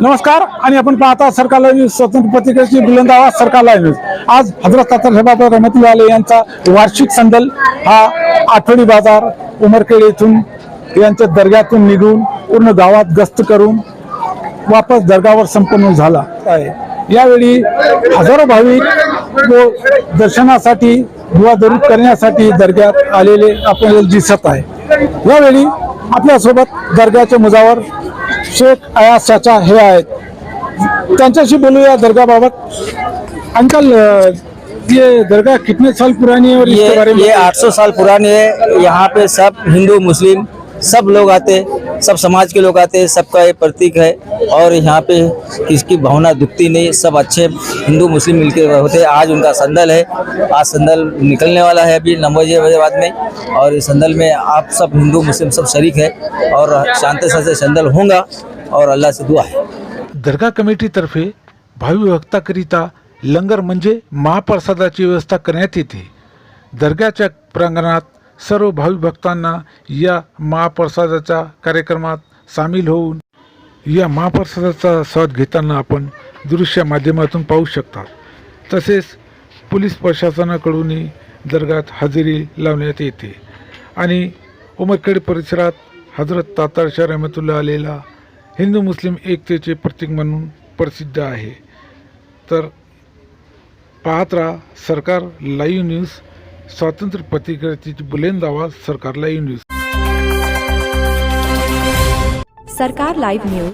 नमस्कार आणि आपण पाहता सरकार न्यूज स्वतंत्र पत्रिकेची बुलंद आवाज सरकार न्यूज. आज हजरत तातर साहेब आले यांचा वार्षिक संदल हा आठवडी बाजार उमरखेड येथून यांच्या दर्ग्यातून निघून पूर्ण गावात गस्त करून वापस दर्गावर संपन्न झाला. आहे यावेळी हजारो भाविक व दर्शनासाठी दुवादरूद करण्यासाठी दर्ग्यात आलेले आपल्याला दिसत आहे. यावेळी आपल्यासोबत दर्ग्याच्या मुजावर शेख अयाज चाचा हे आहेत. त्यांच्याशी बोलूया दर्गाबाबत. अंकल ये दरगाह कितने साल पुरानी है और इसके ये बारे में ये 800 साल पुरानी है। यहाँ पे सब हिंदू मुस्लिम सब लोग आते हैं, सब समाज के लोग आते हैं, सबका ये प्रतीक है। और यहाँ पे किसकी भावना दुखती नहीं, सब अच्छे हिंदू, मुस्लिम मिलके होते हैं। आज उनका संदल है। आज संदल निकलने वाला है अभी नौ बजे बजे बाद में। और इस संदल में आप सब हिंदू, मुस्लिम सब शरीक है। और शांति से संदल होगा। और अल्लाह से दुआ है। दरगाह दर्गा कमिटीतर्फे भावी भक्ताकरिता लंगर म्हणजे महाप्रसादाची व्यवस्था करण्यात येते। दर्ग्याच्या प्रांगणात सर्व भावी भक्तांना या महाप्रसादाच्या कार्यक्रमात सामील होऊन या महाप्रसादाचा स्वाद घेताना आपण दृश्य माध्यमातून पाहू शकता. तसेच पोलीस प्रशासनाकडूनही दर्गात हजेरी लावण्यात येते. आणि उमरखेड परिसरात हजरत तातारशा रहमतुल्ला आलेला हिंदू मुस्लिम एकतेचे प्रतीक म्हणून प्रसिद्ध आहे. तर पाहत राहा सरकार लाईव्ह न्यूज स्वातंत्र्य पत्रिकेची बुलंद आवाज सरकारला येऊन न्यूज सरकार लाईव्ह न्यूज.